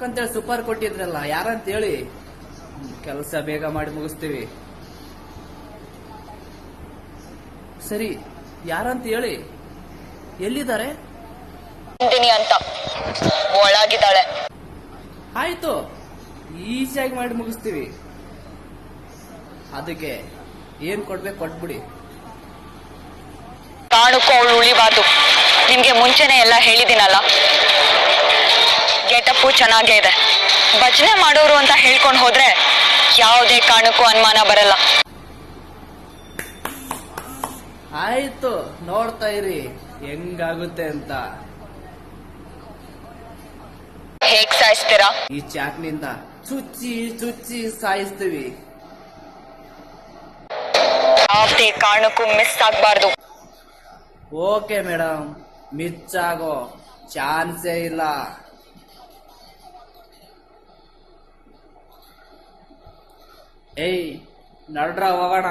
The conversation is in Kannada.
ಟಕ್ ಅಂತೇಳಿ ಸೂಪರ್ ಕೊಟ್ಟಿದ್ರಲ್ಲ ಯಾರಂತ ಹೇಳಿ ಕೆಲಸ ಬೇಗ ಮಾಡಿ ಮುಗಿಸ್ತೀವಿ. ಸರಿ ಯಾರಂತ ಹೇಳಿ ಎಲ್ಲಿದ್ದಾರೆ ಅಂತ. ಒಳಗಿದ್ದಾಳೆ. ಆಯ್ತು ಈಸಿಯಾಗಿ ಮಾಡಿ ಮುಗಿಸ್ತೀವಿ. ಅದಕ್ಕೆ ಏನ್ ಕೊಡ್ಬೇಕು ಕೊಟ್ಬಿಡಿ. ಕಾಣಕ್ಕೂ ಅವಳು ಉಳಿಬಾರ್ದು ನಿಮ್ಗೆ ಮುಂಚೆನೆ ಎಲ್ಲ ಹೇಳಿದಿನಲ್ಲ ಗೆಟಪ್ಪು ಚೆನ್ನಾಗೇ ಇದೆ. ಭಜನೆ ಮಾಡೋರು ಅಂತ ಹೇಳ್ಕೊಂಡು ಹೋದ್ರೆ ಯಾವುದೇ ಕಾರಣಕ್ಕೂ ಅನುಮಾನ ಬರಲ್ಲ. ಆಯ್ತು ನೋಡ್ತಾ ಇರಿ ಹೆಂಗಾಗುತ್ತೆ ಅಂತ. ಹೇಗ್ ಸಾಯಿಸ್ತೀರಾ? ಈ ಚಾಕ್ನಿಂದ ಚುಚ್ಚಿ ಚುಚ್ಚಿ ಸಾಯಿಸ್ತೀವಿ. ಯಾವುದೇ ಕಾರಣಕ್ಕೂ ಮಿಸ್ ಆಗ್ಬಾರ್ದು. ಓಕೆ ಮೇಡಮ್ ಮಿಚ್ಚಾಗೋ ಚಾನ್ಸೇ ಇಲ್ಲ. ಏಯ್ ನಡ್ರ ಹೋಗೋಣ.